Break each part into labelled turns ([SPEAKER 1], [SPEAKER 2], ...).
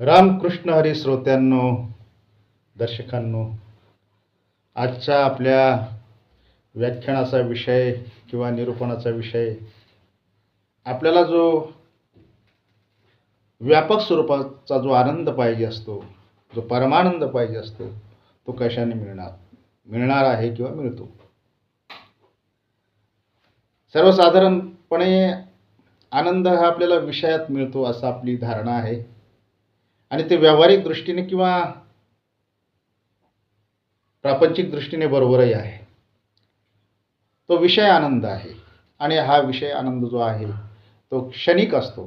[SPEAKER 1] रामकृष्ण हरी श्रोत्यांनो दर्शकांनो आजच्या आपल्या व्याख्यानाचा विषय किंवा निरूपणाचा विषय आपल्याला जो व्यापक स्वरूपाचा जो आनंद पाहिजे असतो जो परमानंद पाहिजे असतो तो कशाने मिळणार? मिळणार आहे किंवा मिळतो? सर्वसाधारणपणे आनंद हा आपल्याला विषयात मिळतो असं आपली धारणा आहे. आणि ते व्यावहारिक दृष्टीने किंवा प्रापंचिक दृष्टीने बरोबरही आहे. तो विषय आनंद आहे आणि हा विषय आनंद जो आहे तो क्षणिक असतो.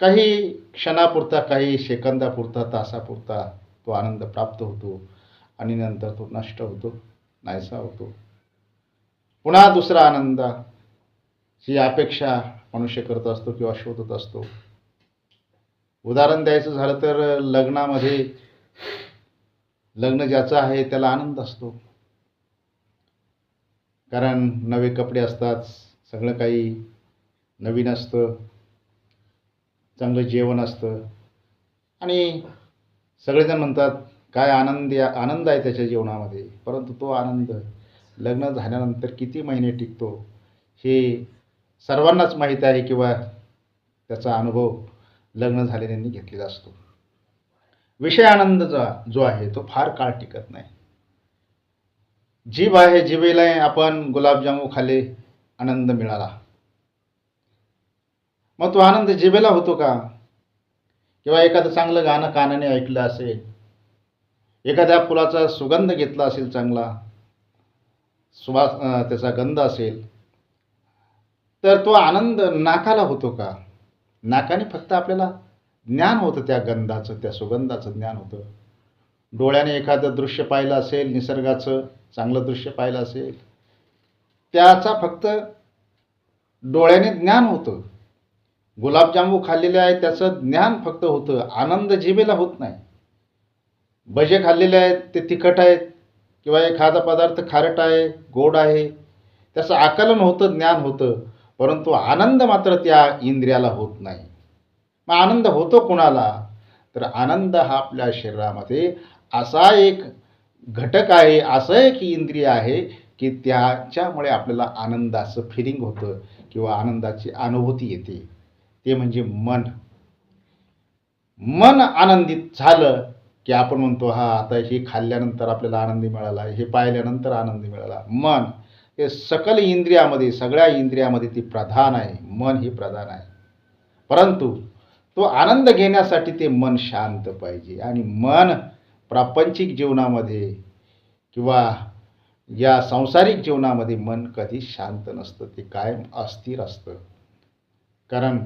[SPEAKER 1] काही क्षणापुरता काही सेकंदापुरता तासापुरता तो आनंद प्राप्त होतो आणि नंतर तो नष्ट होतो नाहीसा होतो. पुन्हा दुसरा आनंद ही अपेक्षा मनुष्य करत असतो किंवा शोधत असतो उदाहरण द्यायचं झालं तर लग्नामध्ये लग्न ज्याचं आहे त्याला आनंद असतो. कारण नवे कपडे असतात सगळं काही नवीन असतं चांगलं जेवण असतं. आणि सगळेजण म्हणतात काय आनंद आनंद आहे त्याच्या जीवनामध्ये. परंतु तो आनंद लग्न झाल्यानंतर किती महिने टिकतो हे सर्वांनाच माहीत आहे किंवा त्याचा अनुभव लग्न झालेल्यांनी घेतलेला असतो. विषय आनंद जो आहे तो फार काळ टिकत नाही. जीभ आहे जिभेला आपण गुलाबजामू खाले आनंद मिळाला. मग तो आनंद जिभेला होतो का? किंवा एखादं चांगलं गाणं कानाने ऐकलं असेल एखाद्या फुलाचा सुगंध घेतला असेल चांगला सुवास त्याचा गंध असेल तर तो आनंद नाकाला होतो का? नाकाने फक्त आपल्याला ज्ञान होतं त्या गंधाचं त्या सुगंधाचं ज्ञान होतं. डोळ्याने एखादं दृश्य पाहिलं असेल निसर्गाचं चांगलं दृश्य पाहिलं असेल त्याचा फक्त डोळ्याने ज्ञान होतं. गुलाबजामू खाल्लेले आहे त्याचं ज्ञान फक्त होतं. आनंद जिभेला होत नाही. भजे खाल्लेले आहेत ते तिखट आहेत किंवा एखादा पदार्थ खारट आहे गोड आहे त्याचं आकलन होतं ज्ञान होतं. परंतु आनंद मात्र त्या इंद्रियाला होत नाही. मग आनंद होतो कुणाला? तर आनंद हा आपल्या शरीरामध्ये असा एक घटक आहे असं एक इंद्रिय आहे की त्याच्यामुळे आपल्याला आनंदाचं फिलिंग होतं किंवा आनंदाची अनुभूती येते. ते म्हणजे मन. मन आनंदित झालं की आपण म्हणतो हा आता हे खाल्ल्यानंतर आपल्याला आनंदी मिळाला हे पाहिल्यानंतर आनंदी मिळाला. मन. हे सकल इंद्रियामध्ये सगळ्या इंद्रियामध्ये ती प्रधान आहे मन हे प्रधान आहे. परंतु तो आनंद घेण्यासाठी ते मन शांत पाहिजे. आणि मन प्रापंचिक जीवनामध्ये किंवा या सांसारिक जीवनामध्ये मन कधी शांत नसतं ते कायम अस्थिर असतं. कारण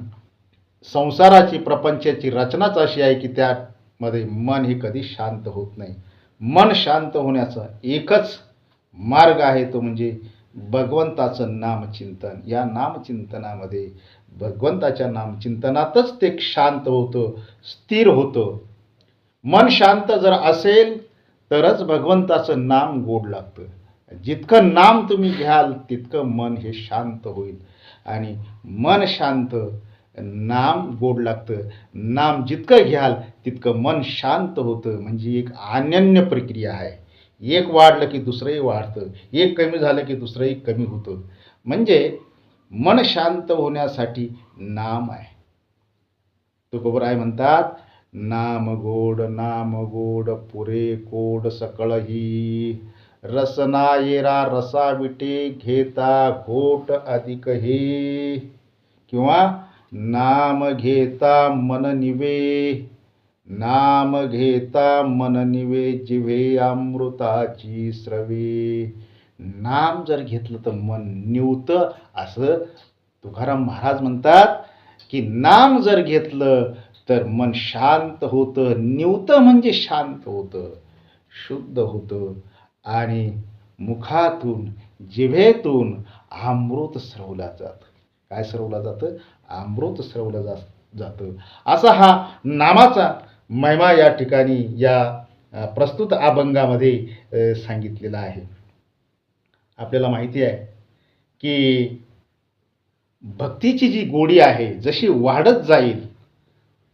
[SPEAKER 1] संसाराची प्रपंचाची रचनाच अशी आहे की त्यामध्ये मन हे कधी शांत होत नाही. मन शांत होण्याचा एकच मार्ग आहे तो म्हणजे भगवंताचं नामचिंतन. या नामचिंतनामध्ये भगवंताच्या नामचिंतनातच ते शांत होतं स्थिर होतं. मन शांत जर असेल तरच भगवंताचं नाम गोड लागतं. जितकं नाम तुम्ही घ्याल तितकं मन हे शांत होईल. आणि मन शांत नाम गोड लागतं. नाम जितकं घ्याल तितकं मन शांत होतं. म्हणजे एक अनन्य प्रक्रिया आहे. एक वाढलं की दुसरंही वाढतं एक कमी झालं की दुसरंही कमी होतं. म्हणजे मन शांत होण्यासाठी नाम आहे. तुकोबराय म्हणतात नाम गोड नाम गोड पुरे कोड सकळही. रसना येरा रसा विटे घेता घोट अधिक हे किंवा नाम घेता मन निवे. नाम घेता मन निवे जिव्हे अमृताची स्रवे. नाम जर घेतलं तर मन निवतं असं तुकाराम महाराज म्हणतात की नाम जर घेतलं तर मन शांत होतं. निवतं म्हणजे शांत होतं शुद्ध होतं. आणि मुखातून जिभेतून अमृत स्रवला जातं. काय सरवलं जातं? अमृत सरवलं जा जातं. असा हा नामाचा महिमा या ठिकाणी या प्रस्तुत अभंगामध्ये सांगितलेला आहे. आपल्याला माहिती आहे की भक्तीची जी गोडी आहे जशी वाढत जाईल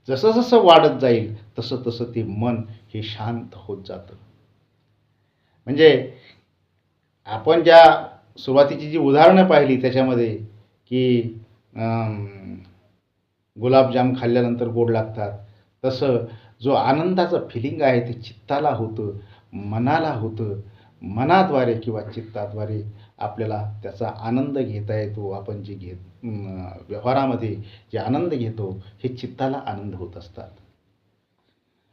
[SPEAKER 1] जसं जसं वाढत जाईल तसं तसं ते मन हे शांत होत जातं. म्हणजे आपण ज्या सुरुवातीची जी उदाहरणं पाहिली त्याच्यामध्ये की गुलाबजाम खाल्ल्यानंतर गोड लागतात तसं जो आनंदाचं फिलिंग आहे ते चित्ताला होतं मनाला होतं. मनाद्वारे किंवा चित्ताद्वारे आपल्याला त्याचा आनंद घेता येतो. आपण जे घेत व्यवहारामध्ये जे आनंद घेतो हे चित्ताला आनंद होत असतात.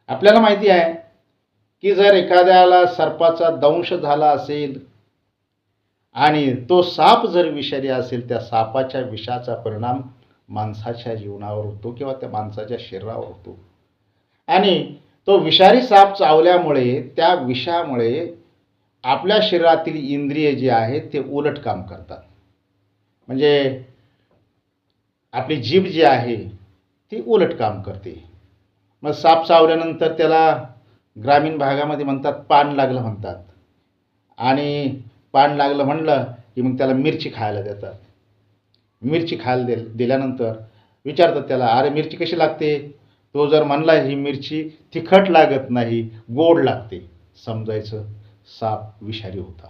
[SPEAKER 1] आपल्याला माहिती आहे की जर एखाद्याला सर्पाचा दंश झाला असेल आणि तो साप जर विषारी असेल त्या सापाच्या विषाचा परिणाम माणसाच्या जीवनावर होतो किंवा त्या माणसाच्या शरीरावर होतो. आणि तो विषारी साप चावल्यामुळे त्या विषामुळे आपल्या शरीरातील इंद्रिय जे आहेत ते उलट काम करतात. म्हणजे आपली जीभ जी आहे ती उलट काम करते. मग साप चावल्यानंतर त्याला ग्रामीण भागामध्ये म्हणतात पान लागलं म्हणतात. आणि पान लागलं म्हणलं की मग त्याला मिरची खायला देतात. मिरची खायला दे दिल्यानंतर विचारतात त्याला अरे मिरची कशी लागते? तो जर म्हणला ही मिरची तिखट लागत नाही गोड लागते. समजायचं साप विषारी होता.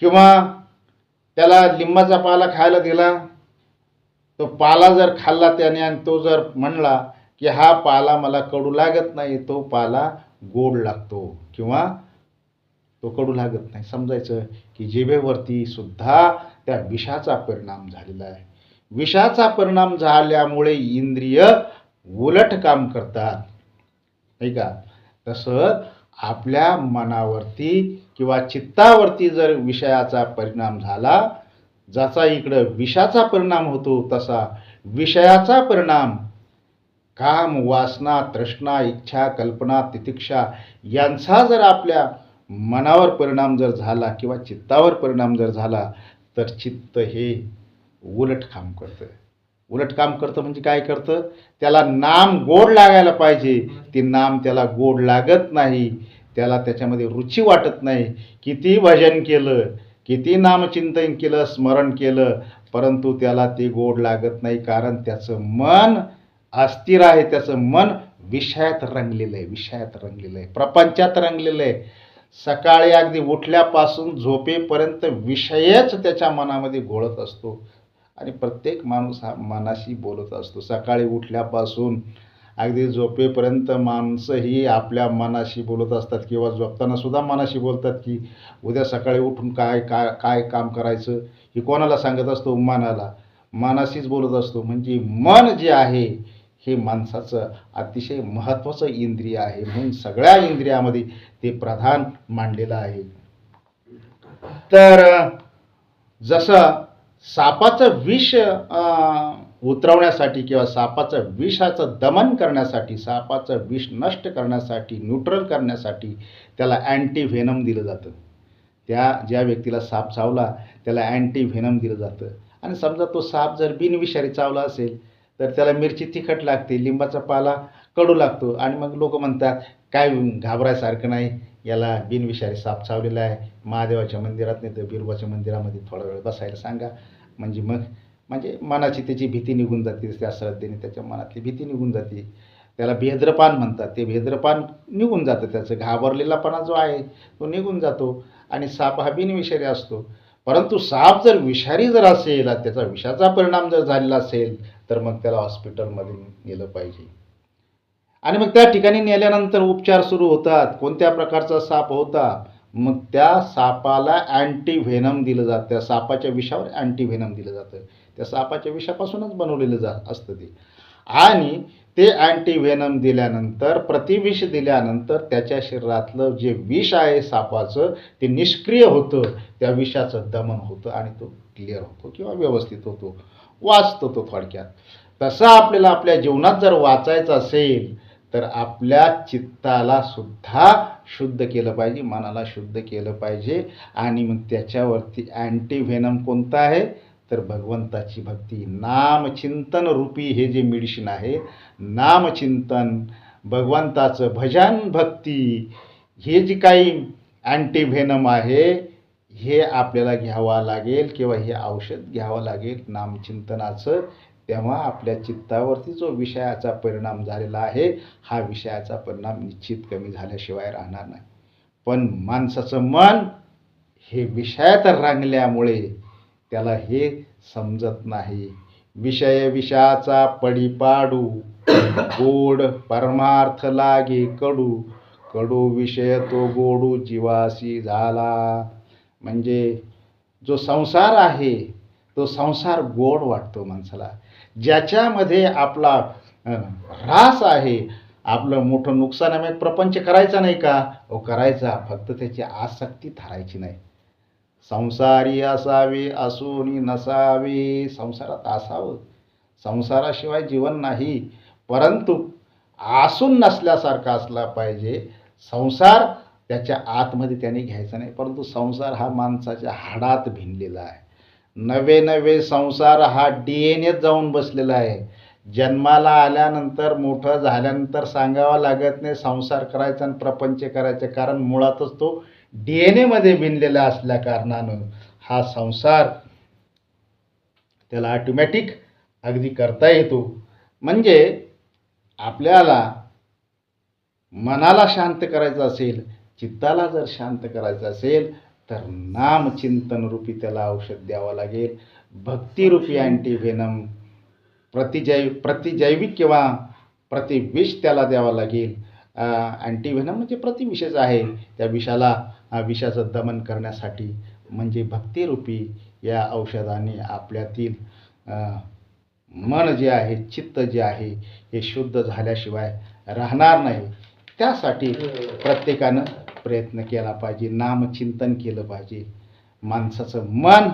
[SPEAKER 1] किंवा त्याला लिंबाचा पाला खायला दिला तो पाला जर खाल्ला त्याने आणि तो जर म्हणला की हा पाला मला कडू लागत नाही तो पाला गोड लागतो. किंवा तो कडू लागत नाही. समजायचं की जिभेवरती सुद्धा त्या विषाचा परिणाम झालेला आहे. विषाचा परिणाम झाल्यामुळे इंद्रिय उलट काम करतात. नाही का? तसं आपल्या मनावरती किंवा चित्तावरती जर विषयाचा परिणाम झाला जसा इकडं विषाचा परिणाम होतो तसा विषयाचा परिणाम काम वासना तृष्णा इच्छा कल्पना तितिक्षा यांचा जर आपल्या मनावर परिणाम जर झाला किंवा चित्तावर परिणाम जर झाला तर चित्त हे उलट काम करतं उलट काम करतं म्हणजे काय करतं? त्याला नाम गोड लागायला पाहिजे. ते नाम त्याला गोड लागत नाही. त्याला त्याच्यामध्ये रुची वाटत नाही. किती भजन केलं किती नामचिंतन केलं स्मरण केलं परंतु त्याला ते गोड लागत नाही. कारण त्याचं मन अस्थिर आहे. त्याचं मन विषयात रंगलेलं आहे. विषयात रंगलेलं आहे. प्रपंचात रंगलेलं आहे. सकाळी अगदी उठल्यापासून झोपेपर्यंत विषयच त्याच्या मनामध्ये घोळत असतो. आणि प्रत्येक माणूस हा मनाशी बोलत असतो. सकाळी उठल्यापासून अगदी झोपेपर्यंत माणसंही आपल्या मनाशी बोलत असतात किंवा झोपताना सुद्धा मनाशी बोलतात की उद्या सकाळी उठून काय काय काय काम करायचं? हे कोणाला सांगत असतो? मनाला. मनाशीच बोलत असतो. म्हणजे मन जे आहे हे माणसाचं अतिशय महत्त्वाचं इंद्रिय आहे. म्हणून सगळ्या इंद्रियामध्ये ते प्रधान मांडलेलं आहे. तर जसं सापाचं विष उतरवण्यासाठी किंवा सापाचं विषाचं दमन करण्यासाठी सापाचं विष नष्ट करण्यासाठी न्यूट्रल करण्यासाठी त्याला अँटी व्हेनम दिलं जातं. त्या ज्या व्यक्तीला साप चावला त्याला अँटी व्हेनम दिलं जातं. आणि समजा तो साप जर बिनविषारी चावला असेल तर त्याला मिरची तिखट लागते लिंबाचा पाला कडू लागतो. आणि मग लोक म्हणतात काय घाबरायसारखं नाही याला बिनविषारी साप चावलेला आहे. महादेवाच्या मंदिरात नाही तर बिरबाच्या मंदिरामध्ये थोडा वेळ बसायला सांगा. म्हणजे मग म्हणजे मनाची त्याची भीती निघून जाते त्या श्रद्धेने त्याच्या मनातली भीती निघून जाते. त्याला भेद्रपान म्हणतात. ते भेद्रपान निघून जातं. त्याचं घाबरलेलापणा जो आहे तो निघून जातो. आणि साप हा बिनविषारी असतो. परंतु साप जर विषारी जर असेल त्याचा विषाचा परिणाम जर झालेला असेल तर मग त्याला हॉस्पिटलमध्ये नेलं पाहिजे. आणि मग त्या ठिकाणी नेल्यानंतर उपचार सुरू होतात कोणत्या प्रकारचा साप होता? मग त्या सापाला अँटीव्हेनम दिलं जातं. त्या सापाच्या विषावर अँटीव्हेनम दिलं जातं. त्या सापाच्या विषापासूनच बनवलेलं जा असतं ते. आणि ते अँटीव्हेनम दिल्यानंतर प्रतिविष दिल्यानंतर त्याच्या शरीरातलं जे विष आहे सापाचं ते निष्क्रिय होतं. त्या विषाचं दमन होतं आणि तो क्लिअर होतो किंवा व्यवस्थित होतो. वाचतो तो थोडक्यात. तसा आपल्याला आपल्या जीवनात जर वाचायचं असेल तर आपल्या चित्ताला सुद्धा शुद्ध केलं पाहिजे मनाला शुद्ध केलं पाहिजे. आणि मग त्याच्यावरती अँटी व्हेनम कोणतं आहे? तर भगवंताची भक्ती. नामचिंतन रूपी हे जे मेडिसिन आहे नामचिंतन भगवंताचं भजन भक्ती हे जी काही अँटी व्हेनम आहे हे आपल्याला घ्यावं लागेल किंवा हे औषध घ्यावं लागेल नामचिंतनाचं. तेव्हा आपल्या चित्तावरती जो विषयाचा परिणाम झालेला आहे हा विषयाचा परिणाम निश्चित कमी झाल्याशिवाय राहणार नाही. पण माणसाचं मन हे विषयात रंगल्यामुळे त्याला हे समजत नाही. विषय विषयाचा पडीपाडू गोड परमार्थ लागे कडू कडू विषय तो गोडू जीवासी झाला. म्हणजे जो संसार आहे तो संसार गोड वाटतो माणसाला. ज्याच्यामध्ये आपला ऱ्हास आहे आपलं मोठं नुकसान आहे मग प्रपंच करायचा नाही का? ओ करायचा. फक्त त्याची आसक्ती धरायची नाही. संसारी असावे असूनी नसावे संसारात असावं. संसाराशिवाय जीवन नाही. परंतु आसून नसल्यासारखा असला पाहिजे. संसार त्याच्या आतमध्ये त्याने घ्यायचा नाही. परंतु संसार हा माणसाच्या हाडात भिनलेला आहे. नवे नवे संसार हा डी एन एत जाऊन बसलेला आहे. जन्माला आल्यानंतर मोठं झाल्यानंतर सांगावं लागत नाही संसार करायचा आणि प्रपंच करायचे. कारण मुळातच तो डी एन एमध्ये भिनलेला असल्या कारणानं हा संसार त्याला ऑटोमॅटिक अगदी करता येतो. म्हणजे आपल्याला मनाला शांत करायचं असेल चित्ताला जर शांत करायचं असेल तर नामचिंतन रूपी त्याला औषध द्यावं लागेल. भक्तिरूपी अँटीव्हेनम प्रतिजै प्रतिजैविक किंवा प्रतिविष त्याला द्यावं लागेल. अँटीव्हेनम म्हणजे प्रतिविषच आहे. त्या विषाला विषाचं दमन करण्यासाठी म्हणजे भक्तिरूपी या औषधाने आपल्यातील मन जे आहे चित्त जे आहे हे शुद्ध झाल्याशिवाय राहणार नाही. त्यासाठी प्रत्येकानं प्रयत्न केला पाहिजे नामचिंतन केलं पाहिजे. माणसाचं मन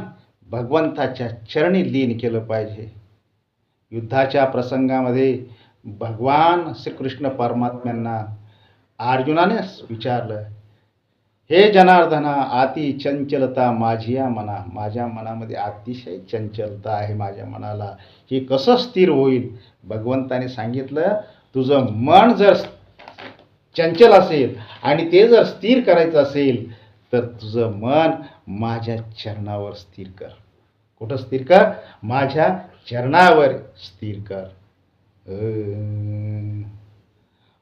[SPEAKER 1] भगवंताच्या चरणी लीन केलं पाहिजे. युद्धाच्या प्रसंगामध्ये भगवान श्रीकृष्ण परमात्म्यांना अर्जुनाने विचारलं हे जनार्दना अति चंचलता माझी या मना माझ्या मनामध्ये अतिशय चंचलता आहे माझ्या मनाला. हे कसं स्थिर होईल? भगवंताने सांगितलं तुझं मन जर चंचल असेल आणि ते जर स्थिर करायचं असेल तर तुझं मन माझ्या चरणावर स्थिर कर. कुठं स्थिर कर? माझ्या चरणावर स्थिर कर.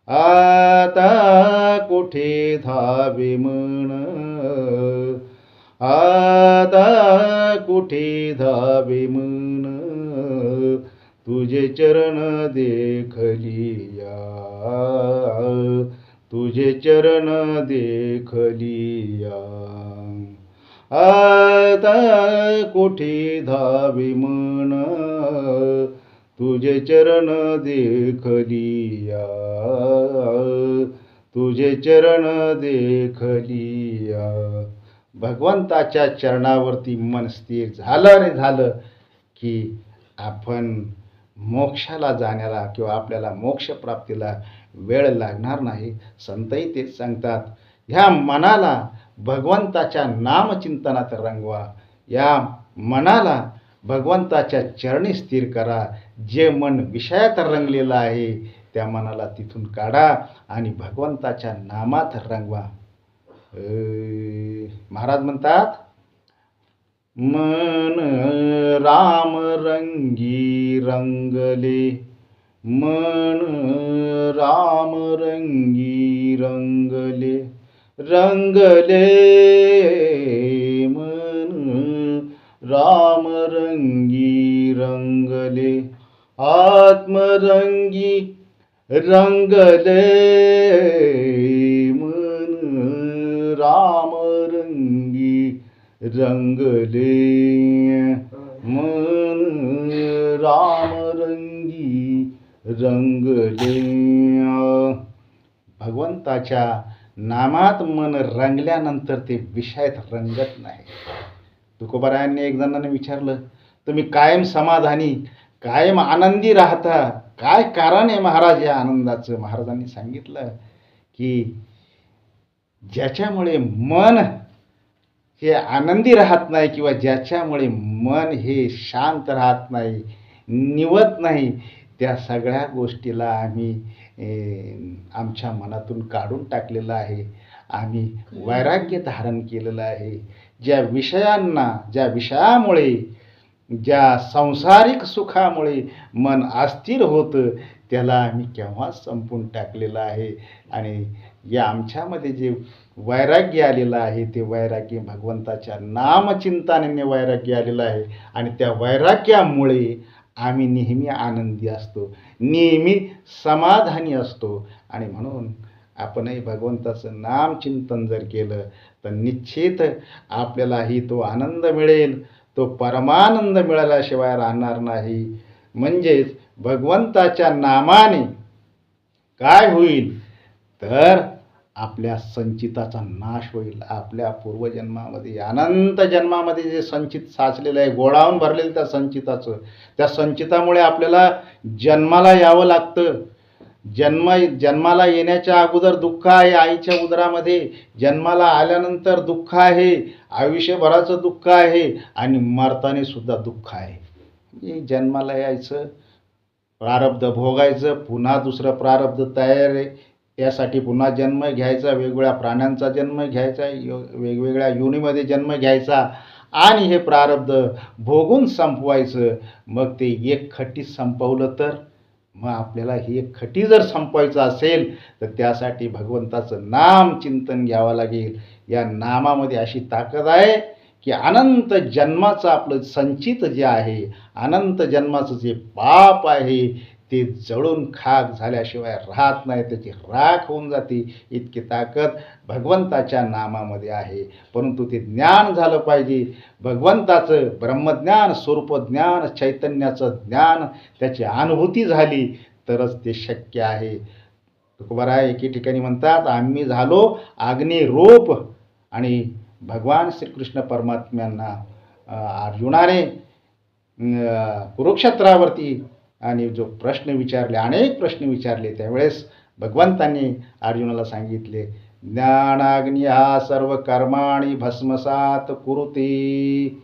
[SPEAKER 1] आता कुठे धावे म्हण? आता कुठे धावे म्हण? तुझे चरण देखलिया तुझे चरण देखलिया. आता कोठे धावे मन तुझे चरण देखलिया. तुझे चरण देखलिया. भगवंताच्या चरणावरती मन स्थिर झालं आणि झालं की आपण मोक्षाला जाण्याला किंवा आपल्याला मोक्षप्राप्तीला वेळ लागणार नाही. संतही तेच सांगतात ह्या मनाला भगवंताच्या नामचिंतनात रंगवा. या मनाला भगवंताच्या चरणी स्थिर करा. जे मन विषयात रंगलेलं आहे त्या मनाला तिथून काढा आणि भगवंताच्या नामात रंगवा. महाराज म्हणतात मन राम रंगी रंगले मन राम रंगी रंगले रंगले मन राम रंगी रंगले आत्मरंगी रंगले मन राम रंगी रंगले मन रंगले भगवंताच्या नामात मन रंगल्यानंतर ते विषयात रंगत नाही. तुकोबारायांनी एक जणांनी विचारलं तुम्ही कायम समाधानी कायम आनंदी राहता? काय कारण आहे महाराज या आनंदाचं? महाराजांनी सांगितलं की ज्याच्यामुळे मन हे आनंदी राहत नाही किंवा ज्याच्यामुळे मन हे शांत राहत नाही निवत नाही त्या सगळ्या गोष्टीला आम्ही आमच्या मनातून काढून टाकलेलं आहे. आम्ही वैराग्य धारण केलेलं आहे. ज्या विषयांना ज्या विषयामुळे ज्या सांसारिक सुखामुळे मन अस्थिर होतं त्याला आम्ही केव्हाच संपून टाकलेलं आहे? आणि या आमच्यामध्ये जे वैराग्य आलेलं आहे ते वैराग्य भगवंताच्या नामचिंतानेने वैराग्य आलेलं आहे. आणि त्या वैराग्यामुळे आम्ही नेहमी आनंदी असतो. नेहमी समाधानी असतो. आणि म्हणून आपणही भगवंताचं नामचिंतन जर केलं तर निश्चित आपल्यालाही तो आनंद मिळेल. तो परमानंद मिळाल्याशिवाय राहणार नाही. म्हणजेच भगवंताच्या नामाने काय होईल? तर आपल्या संचिताचा नाश होईल. आपल्या पूर्वजन्मामध्ये अनंत जन्मामध्ये जे संचित साचलेलं आहे गोडावून भरलेलं त्या संचिताचं त्या संचितामुळे आपल्याला जन्माला यावं लागतं. जन्म जन्माला येण्याच्या अगोदर दुःख आहे आईच्या उदरामध्ये. जन्माला आल्यानंतर दुःख आहे आयुष्यभराचं दुःख आहे आणि मरताने सुद्धा दुःख आहे. म्हणजे जन्माला यायचं प्रारब्ध भोगायचं पुन्हा दुसरं प्रारब्ध तयार आहे. त्यासाठी पुन्हा जन्म घ्यायचा वेगवेगळ्या प्राण्यांचा जन्म घ्यायचा यो वेगवेगळ्या योनीमध्ये जन्म घ्यायचा आणि हे प्रारब्ध भोगून संपवायचं. मग ते एक खटी संपवलं तर मग आपल्याला ही एक खटी जर संपवायचं असेल तर त्यासाठी भगवंताचं नाम चिंतन घ्यावं लागेल. या नामामध्ये अशी ताकद आहे की अनंत जन्माचं आपलं संचित जे आहे अनंत जन्माचं जे पाप आहे ते जळून खाक झाल्याशिवाय राहत नाही त्याची राख होऊन जाते इतकी ताकद भगवंताच्या नामामध्ये आहे. परंतु ते ज्ञान झालं पाहिजे. भगवंताचं ब्रह्मज्ञान स्वरूपज्ञान चैतन्याचं ज्ञान त्याची अनुभूती झाली तरच ते शक्य आहे. तुकोबारा एके ठिकाणी म्हणतात आम्ही झालो अग्नी रूप आणि भगवान श्रीकृष्ण परमात्म्यांना अर्जुनाने कुरुक्षेत्रावरती आणि जो प्रश्न विचारले अनेक प्रश्न विचारले त्यावेळेस भगवंतांनी अर्जुनाला सांगितले ज्ञानाग्नी हा सर्व कर्माणी भस्मसात कुरुते.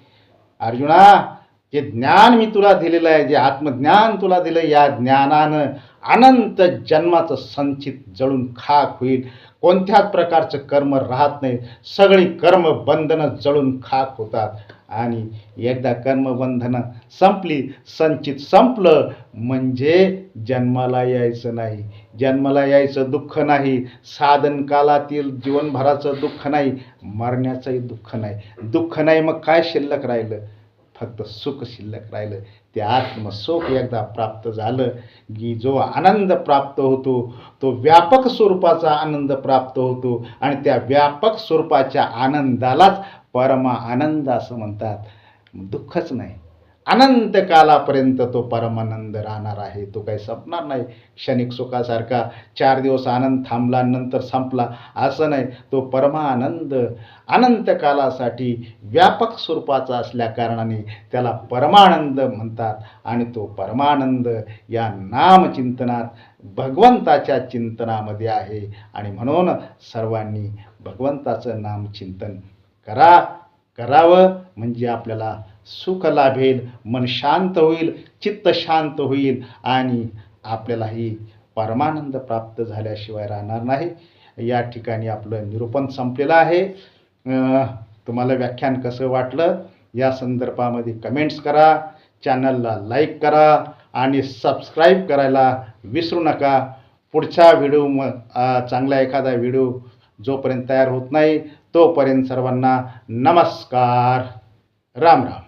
[SPEAKER 1] अर्जुना जे ज्ञान मी तुला दिलेलं आहे जे आत्मज्ञान तुला दिलं या ज्ञानानं अनंत जन्माचं संचित जळून खाक होईल. कोणत्याच प्रकारचं कर्म राहत नाही. सगळी कर्म बंधनं जळून खाक होतात. आणि एकदा कर्मबंधनं संपली संचित संपलं म्हणजे जन्माला यायचं नाही. जन्माला यायचं दुःख नाही. साधन कालातील जीवनभराचं दुःख नाही. मरण्याचंही दुःख नाही. दुःख नाही मग काय शिल्लक राहिलं? फक्त सुख शिल्लक राहिलं. ते आत्मसुख एकदा प्राप्त झालं की जो आनंद प्राप्त होतो तो व्यापक स्वरूपाचा आनंद प्राप्त होतो आणि त्या व्यापक स्वरूपाच्या आनंदालाच परमा आनंद असं म्हणतात. दुःखच नाही. अनंत कालापर्यंत तो परमानंद राहणार आहे. तो काही संपणार नाही. क्षणिक सुखासारखा चार दिवस आनंद थांबला नंतर संपला. असं नाही. तो परमानंद अनंत कालासाठी व्यापक स्वरूपाचा असल्या कारणाने त्याला परमानंद म्हणतात आणि तो परमानंद या नामचिंतनात भगवंताच्या चिंतनामध्ये आहे. आणि म्हणून सर्वांनी भगवंताचं नामचिंतन करा करावं. म्हणजे आपल्याला सुख लाभेल मन शांत होईल चित्त शांत होईल आणि आपल्यालाही परमानंद प्राप्त झाल्याशिवाय राहणार नाही. या ठिकाणी आपलं निरूपण संपलेलं आहे. तुम्हाला व्याख्यान कसं वाटलं? या संदर्भामध्ये कमेंट्स करा चॅनलला लाईक करा आणि सबस्क्राईब करायला विसरू नका. पुढच्या व्हिडिओ म चांगला एखादा व्हिडिओ जोपर्यंत तयार होत नाही तोपर्यंत सर्वांना नमस्कार. राम राम.